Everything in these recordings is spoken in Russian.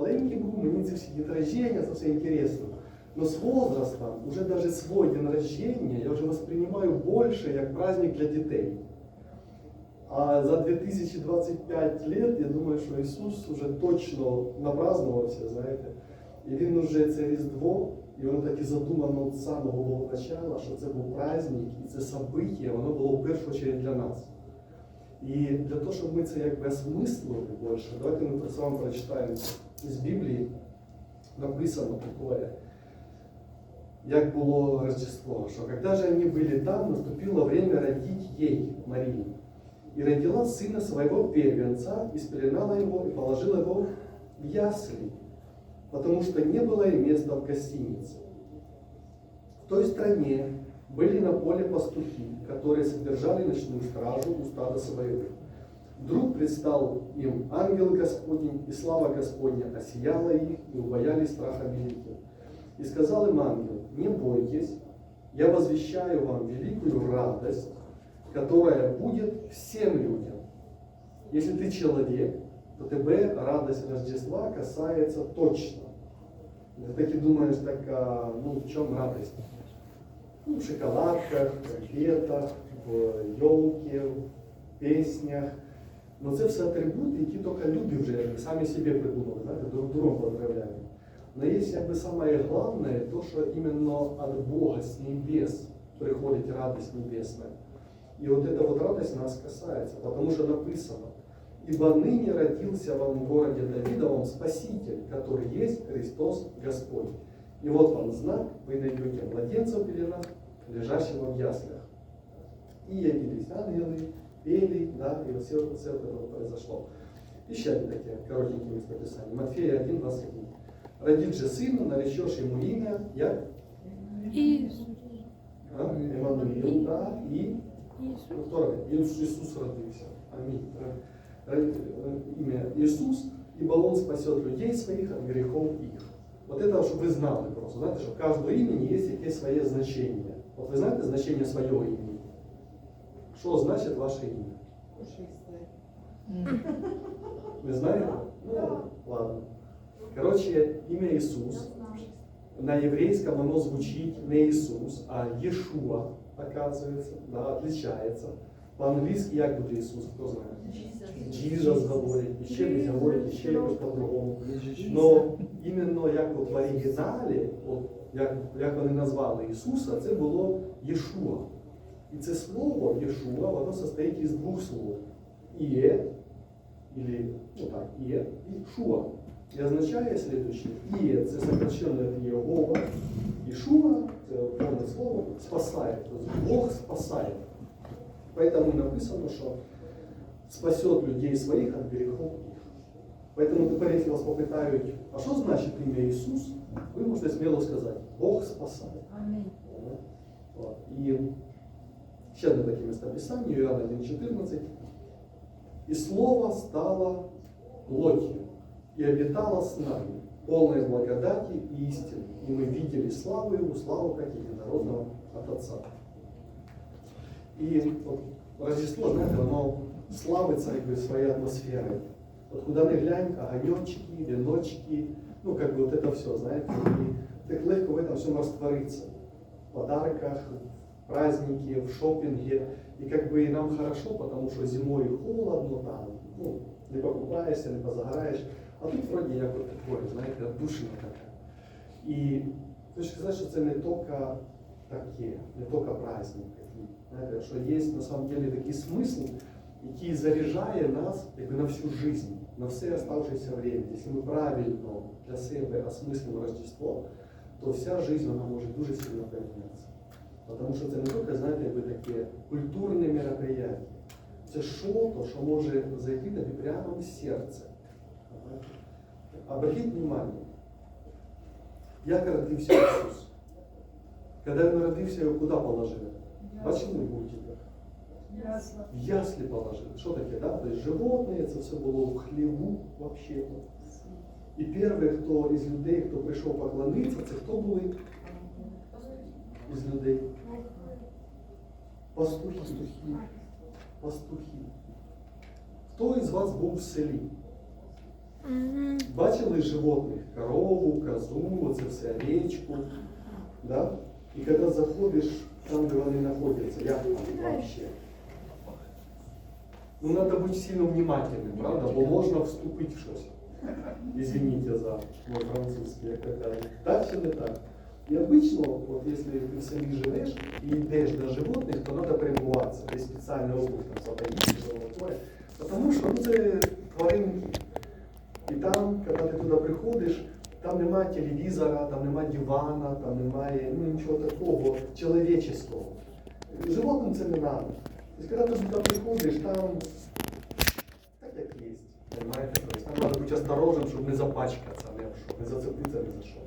Маленький був, мені ці всі день рождения, це все інтересно. Но с возрастом, уже даже свой день рождения я вже воспринимаю больше як праздник для дітей. А за 2025 лет я думаю, що Ісус уже точно напразднувався, знаєте. І він уже це Різдво, і воно так і задумано з самого начала, що це був праздник, і це событие, воно було в першу чергу для нас. І для того, щоб ми це якби осмислили більше, давайте ми про це вам прочитаємо з Біблії. Написано таке, як було Рождество, що когда же они были там, наступило время родить ей, Марии. И родила сына своего первенца, и спеленала его, и положила его в ясли, потому что не было ей места в гостинице. В той стране были на поле пастухи, которые содержали ночную стражу у стада своего. Вдруг предстал им ангел Господень, и слава Господня осияла их, и убоялись страха великим. И сказал им ангел, не бойтесь, я возвещаю вам великую радость, которая будет всем людям. Если ты человек, то тебе радость Рождества касается точно. Ты таки думаешь, так, а, ну в чем радость? Ну, в шоколадках, конфетах, в елке, в песнях Но це все атрибути, які тільки люди вже самі собі придумали, знаєте, друг другом поздравляють. Но есть как бы самое главное, то, что именно от Бога с небес приходит радость небесная. И вот эта вот радость нас касается, потому что написано, «Ибо ныне родился вам в городе Давидовом Спаситель, который есть Христос Господь. И вот вам знак, вы найдете младенца в пеленах, лежащего в яслях». И явились ангелы, пели, да, и вот все, все вот это вот произошло. Еще одни такие коротенькие местописания. Матфея 1, 21. Родит же сына, наречешь ему имя, я, Ісус. а, Эммануил, да, и Ісус. ну, второе, Иисус, Иисус родился. Аминь. Р- р- Имя Иисус, ибо Он спасет людей своих от грехов их. Вот это, чтобы вы знали просто. Знаете, что у каждого имени есть якесь своє значение. Вот вы знаете значение своего имени? Что значит ваше имя? Вы знаете? Ну, ладно. Короче, имя Иисус на еврейском оно звучит не Иисус, а Иешуа, оказывается, да, отличается. По-английски як буде Ісус, хто знає? Jesus говорить, і ще десь говорять, і ще якось по-другому. Но іменно як от в оригіналі, от, як, як вони назвали Ісуса, це було Єшуа. І це слово Єшуа, воно состоїть із двох слов. Іє, или, ну так, Іє, і Шуа. І означає следующее. Іє це сокращенно від Єгова, і Шуа, це повне слово, спасає. Тобто Бог спасає. Поэтому написано, что спасет людей своих от грехов их. Поэтому тепер, якщо вас попитають, а що значить ім'я Ісус, ви можете сміло сказати, Бог спасає. Амінь. От. І ще одне таке Іоанна 1,14. «И Слово стало плотью и обитало с нами, полной благодати и истины. И мы видели славу Его, славу как единородного от Отца». И вот Рождество, знаете, оно славится как бы своей атмосферой. Вот куда ни глянь, огонечки, веночки, ну как бы вот это все, знаете, и так легко в этом всем раствориться. В подарках, в празднике, в шопинге. И как бы и нам хорошо, потому что зимой холодно там, ну, не покупаешься, не позагораешь. А тут вроде як от такое, знаєте, отдушина така. І хочу сказати, що це не тільки таке, не тільки праздник такий. Знаєте, що є на самом деле такий смисл, який заряджає нас якби, на всю жизнь, на все оставшееся время. Якщо ми правильно для себе осмислимо Рождество, то вся жизнь вона може дуже сильно помінятися. Тому що це не тільки, знаєте, якби таке культурне мероприятие. Це що-то, що може зайти тобі прямо в серце. Обратіть внимание, як родився Ісус. Коли він родився, його куди положили? Бачили мультиках? Ясно. В яслі положили. Що таке, да? Тобто животне, це все було в хліву вообще. І перший, хто із людей, хто прийшов поклонитися, це хто були із людей? Пастухи. Пастухи. Хто із вас був в селі? Мгм. Бачили животних? Корову, козу, оце все, річку. Да? І коли заходиш там, де вони знаходяться, як там вообще? Ну, треба бути сильно внимательним, правда? Бо можна вступити в щось. Извините за мой французький, як то кажуть. Так чи не так? І обично, от якщо ти в селі живеш і йдеш до животних, то треба перебуватися. Є спеціальний обув, там сапоги, золотое. Тому що ну, це тваринки. І там, коли ти туди приходиш, там немає телевізора, там немає дивана, там немає ну, нічого такого чоловічого. Животним це не треба. Тобто, коли ти туди приходиш, там так як є. Понимаете? То есть там надо быть осторожным, чтобы не запачкаться, не, об что, не зацепиться ни за что.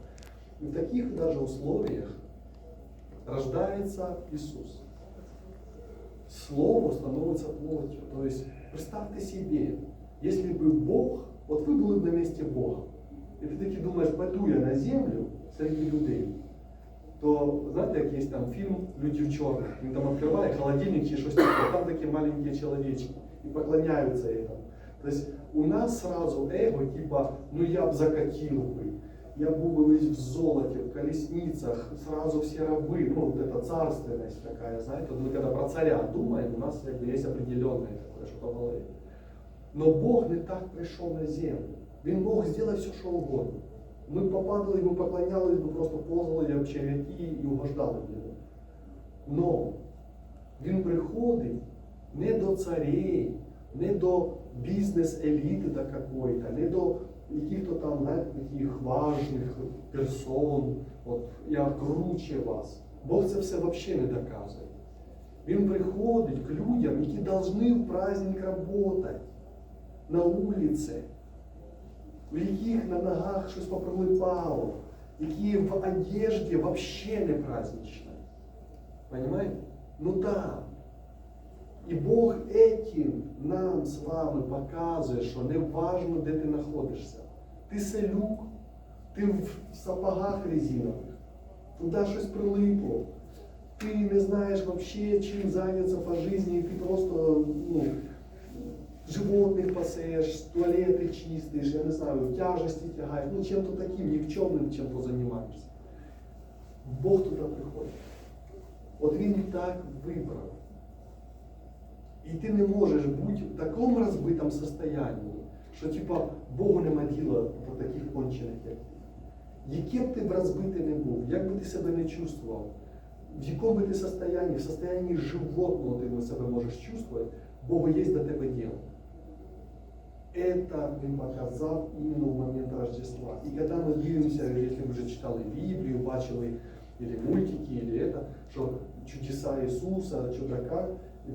И в таких даже условиях рождается Иисус. Слово становится плотью. То есть представьте себе, если бы Бог, вот вы были бы на месте Бога, и ты таки думаешь, пойду я на землю среди людей, то знаєте, як є там фільм Люди в чорних. Він там відкриває холодильник чи щось таке, там такі маленькі чоловічки і поклоняються этому. Тобто у нас сразу эго, типа, ну я б закатил бы, я був бы весь в золоте, в колесницах, сразу все рабы, ну вот эта царственность такая, знаете, вот мы когда про царя думаем, у нас как бы есть определенное такое, что в голове. Но Бог не так прийшов на землю. Він мог зробити все, що угодно. Ми попадали, ми поклонялись, ми просто позали як черв'яки і угождали йому. Но він приходить не до царей, не до бізнес-еліти до какой-то, не до яких-то там, знаєте, таких важних персон, от я круче вас. Бог це все взагалі не доказує. Він приходить к людям, які повинні в праздник працювати на вулиці, у яких на ногах щось поприлипало, які в одежді взагалі не праздничні. Понимаете? Ну так. І Бог этим нам з вами показує, що не важно, де ти знаходишся. Ти селюк, ти в сапогах резинових, туди щось прилипло. Ти не знаєш вообще, чим зайнятися по житті, і ти просто ну, животних пасеш, туалети чистиш, я не знаю, тяжесті тягаєш, ну чим-то таким нікчемним чим-то займаєшся. Бог туди приходить. От він так вибрав. І ти не можеш бути в такому розбитому состоянні, Що типа Богу нема діла до таких кончених, як ти. Яке б ти б розбитий не був, як би ти себе не чувствував, в якому би ти состоянні, в состоянні животного ти себе можеш чувствувати, Богу є до тебе діло. Это він показав іменно в момент Рождества. І коли ми дивимося, якщо вже читали Біблію, бачили или мультики, или это, що чудеса Ісуса, чудака,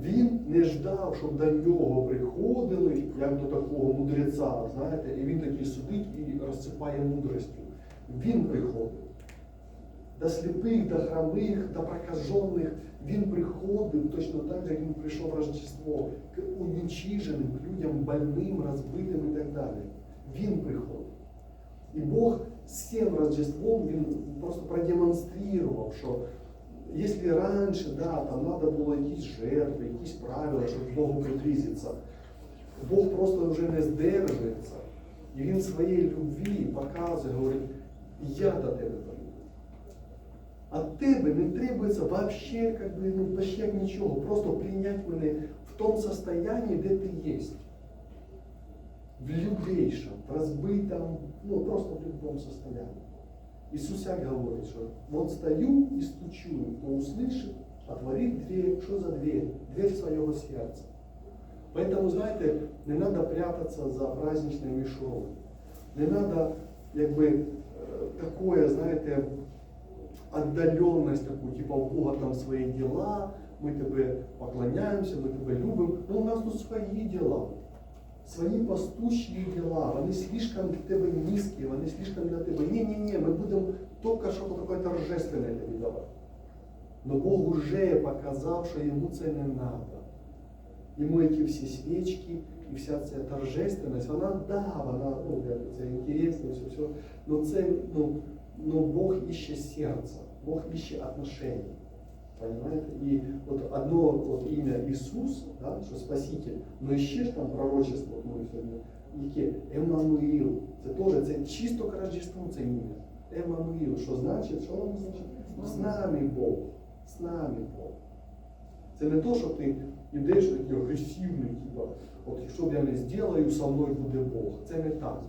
він не ждав, щоб до нього приходили, як до такого мудреця, знаєте, і він такий сидить і розсипає мудростю. Він приходив. До сліпих, до хромих, до прокажених він приходив точно так як він прийшов Рождество, к уничиженим, к людям больним, розбитим і так далі. Він приходив. І Бог з цим Рождеством він просто продемонстрував, що якщо раніше, да, там треба було якісь жертви, якісь правила, щоб Богу приблизитися, Бог просто вже не здержується. І він своєї любві показує, говорить, я до тебе прийду. А тебе не требується вообще, как бы, ну, почти як нічого, просто прийняти мене в тому состоянии, де ти є. В любейшем, в разбитом, ну просто в любом состоянии. Иисус як говорит, что вот стою и стучу, кто услышит, отворит дверь. Что за дверь? Дверь своего сердца. Поэтому, знаете, не надо прятаться за праздничной мишурой. Не надо, якби, э, такое, знаєте, отдаленность таку, типа у Бога там свої діла, ми тебе поклоняємося, ми тебе любимо. Ну у нас тут свої діла, Свої пастущі діла, вони слишком для тебе низькі, вони слишком для тебе. Ні-ні-ні, ми будемо тільки що таке торжественне тобі давати. Но Бог уже показав, що йому це не треба. Йому ці всі свічки і вся ця торжественність, вона да, вона ну, це інтересно, все, все. Но це, ну, но Бог іще серце, Бог іще отношения. Понимаете? И вот одно вот имя Иисус, да, что Спаситель, но ж там пророчество, вот мы сегодня яке Еммануїл. Це теж це чисто к Рождеству це ім'я. Еммануїл. Що значить? Що воно значить? З нами Бог. З нами Бог. Це не то, що ти йдеш такий агресивний, типа, от якщо б я не зроблю, со мною буде Бог. Це не так.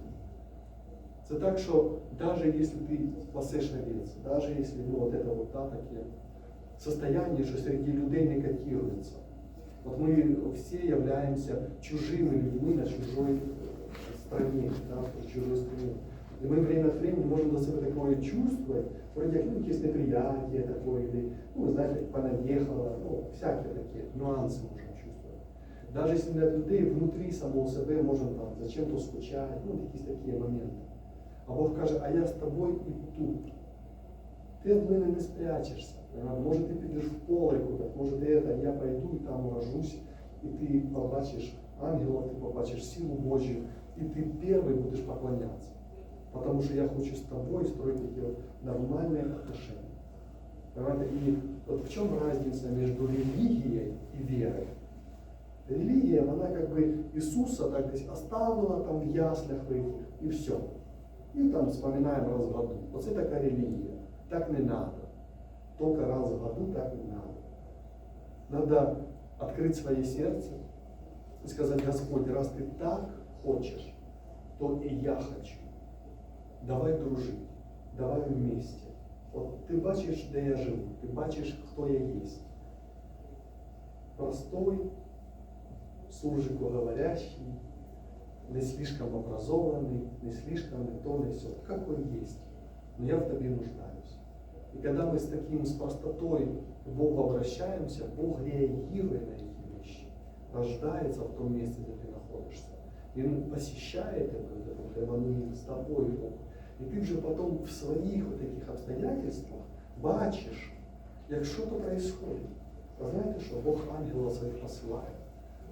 Це так, що навіть якщо ти спасеш овець, навіть якщо ну, вот это вот, да, таке состояние, що серед людей не котируется. Вот мы все являемся чужими людьми на чужой стране, да, в чужой стране. И мы время от времени можем за себя такое чувствовать, вроде как ну, есть неприятие такое, или, ну, вы знаете, понаехало, ну, всякие такие нюансы можем чувствовать. Даже если для людей внутри самого себе можем там зачем-то скучать, ну, якісь такі моменти. А Бог каже, а я з тобою і тут. Ти від мене не спрячешся. Понимаєш? Може ти підеш в поле кудись, може ти це, я пойду і там уражусь, і ти побачиш ангела, ти побачиш силу Божью, і ти перший будеш поклонятися. Потому что я хочу с тобой строить такие вот нормальные отношения. Понимаете? И вот в чем разница между религией и верой? Религия, она как бы Иисуса так сказать, оставила там в яслях в этих, и все. И там вспоминаем раз в году. Вот это такая религия. Так не надо. Только раз в году так не надо. Надо открыть свое сердце и сказать, Господь, раз ты так хочешь, то и я хочу. Давай дружити, давай вместе. От ти бачиш, де я живу, ти бачиш, хто я є. Простой, суржикоговорящий, не слишком образованный, не слишком не то, не все, какой есть. Но я в тебе нуждаюсь. И когда мы с таким, с простотой к Богу обращаемся, Бог реагирует на эти вещи, рождается в том месте, где ты находишься. И Он посещает это, вот это вот Эммануил с тобой, Бог. І ти вже потім в своїх вот таких обстоятельствах бачиш, як що то происходит. А знаєте що? Бог ангела своїх посилає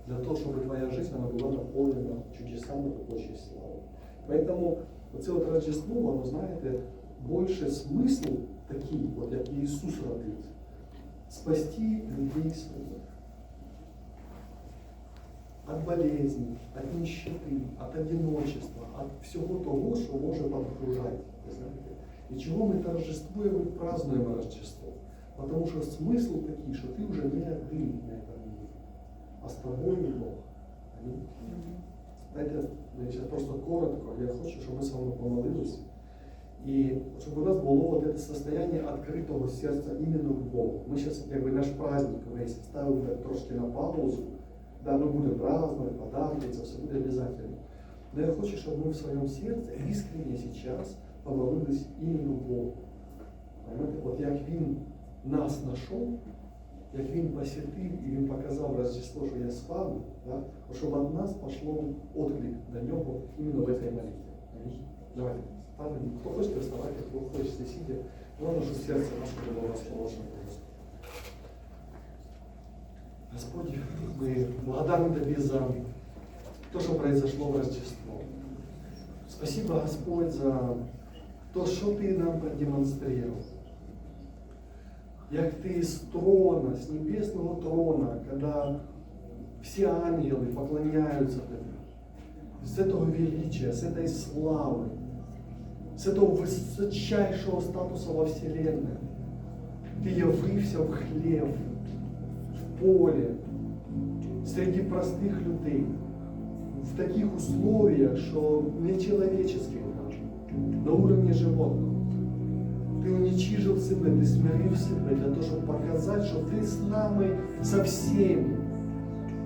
для того, щоб твоя жизнь она була наповнена чудесами Божьей слави. Поэтому оце от Рождество, воно, знаєте, більше смисл такий, от як Ісус родився, спасти людей своїх от болезней, от нищеты, от одиночества, от всього того, що може окружати. ви знаєте. І чого ми торжествуємо і празднуємо Рождество? Потому що смисл такий, що ти вже не один на этом мире, а з тобою Бог. Амінь. Знаєте, я зараз просто коротко, я хочу, щоб ми з вами помолилися. І щоб у нас було вот это состояние открытого сердца именно к Богу. Мы сейчас, как бы наш праздник весь ставим так трошки на паузу. Да, мы будем праздновать, подарки, это все будет обязательно. Но я хочу, чтобы мы в своем сердце искренне сейчас помолились именно Богу. Понимаете? От як Він нас знайшов, як Він посвятив і Він показав Рождество, що я з вами, да? от щоб від нас пішло отклик до нього іменно в этой молитве. Амінь. Давайте. Станем. Хто хоче, вставайте, хто хоче сидіти. Главное, що серце наше було розположено. Господь, мы благодарны Тебе за то, что произошло в Рождество. Спасибо, Господь, за то, що Ти нам продемонстрировал. Як Ти з трона, з небесного трона, когда все ангелы поклоняются Тебе, с этого величия, с этой славы, с этого высочайшего статуса во Вселенной, Ты явився в хлеб, в поле, среди простых людей, в таких условиях, что нечеловеческих даже, на уровне животных. Ты уничижил себе, ты смирив себе для того, чтобы показать, что ты с нами со всеми.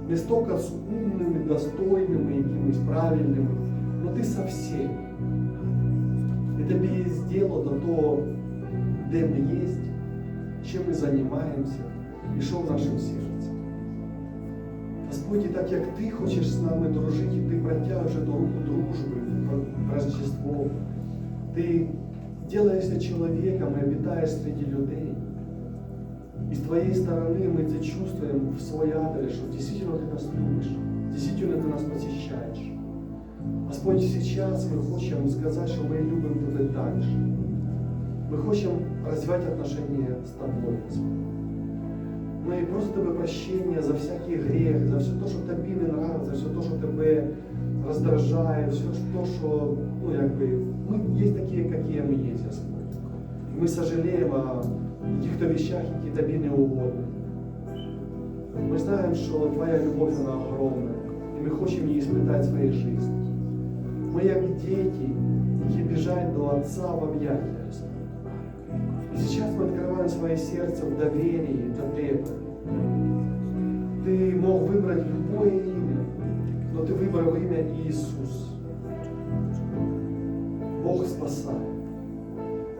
Не столько с умными, достойными, якимись правильными, но ты со всеми І тобі є діло до того, де ми є, чим ми займаємося і що в нашому серці. Господь, і так як Ти хочеш з нами дружити, і Ти протягуєш до руку дружби в Рождество, Ти делаешься человеком и обитаешь среди людей. И с твоей стороны мы это чувствуем в свой адрес, что действительно ты нас любишь, действительно ты нас посещаешь. Господь, сейчас мы хотим сказать, что мы любим Тебя так же. Мы хотим развивать отношения с Тобой, Господь. Ми просимо Тебе прощення за всякий гріх, за все те, що тобі не нравиться, за все те, що тебе раздражает, все то, что, ну, как бы, мы есть такие, какие мы есть, Господь. И мы сожалеем о каких-то вещах, які тобі не угодні. Ми знаємо, що Твоя любов, вона огромна, і ми хочемо її спитати в своїй житті. Ми як діти, які біжать до Отца в объятия. Господь. И сейчас мы открываем свое сердце в доверии до Тебя. Ты мог выбрать любое имя, но ты выбрал имя Иисус. Бог спасает.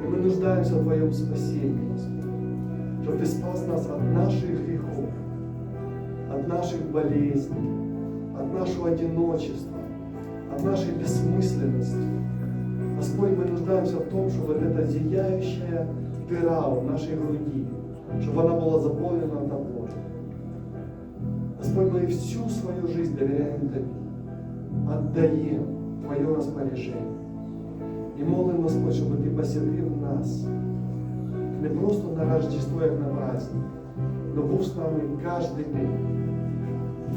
И мы нуждаемся в Твоем спасении, Господь. Чтобы Ты спас нас от наших грехов, от наших болезней, от нашего одиночества, от нашей бессмысленности. Господь, мы нуждаемся в том, чтобы вот эта зияющая дыра в нашей груди, чтобы она была заполнена Тобой. Господь, мы всю свою жизнь доверяем Тебе, отдаем в Твое распоряжение. І молимо, Господь, щоб Ти поселив нас не просто на Рождество, як на праздник, но був з нами кожен день.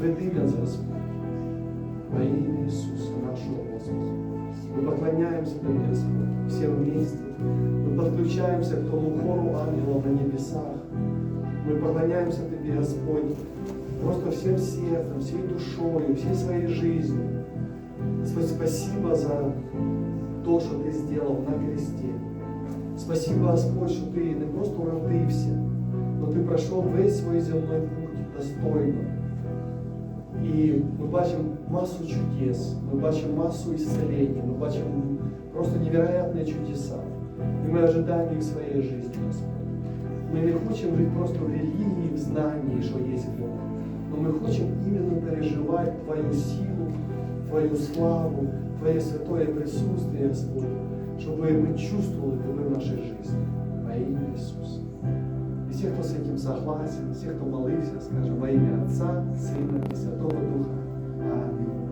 Веди нас, Господь, Во имя Иисуса, нашего Господа. Мы поклоняемся Тебе, Господь, все вместе. Мы подключаемся к тому хору ангелов на небесах. Мы поклоняемся Тебе, Господь, просто всем сердцем, всей душою, всей своей жизнью. Господь, спасибо за то, що ти зробив на кресті. Спасибо, Господь, що ти не просто уродився, але ти пройшов весь свій земний путь достойно. І ми бачимо масу чудес, ми бачимо масу исцеления, ми бачимо просто невероятные чудеса. І ми ожидаємо їх в своїй житті, Господь. Ми не хочемо жити просто в релігії, в знанні, що є Бог. Но мы хотим именно переживать Твою силу, Твою славу, Твое святое присутствие, Господь, чтобы мы чувствовали Тебя в нашей жизни во имя Иисуса. всех, кто с этим согласен, всех, кто молился, скажем, во имя Отца, Сына и Святого Духа. Аминь.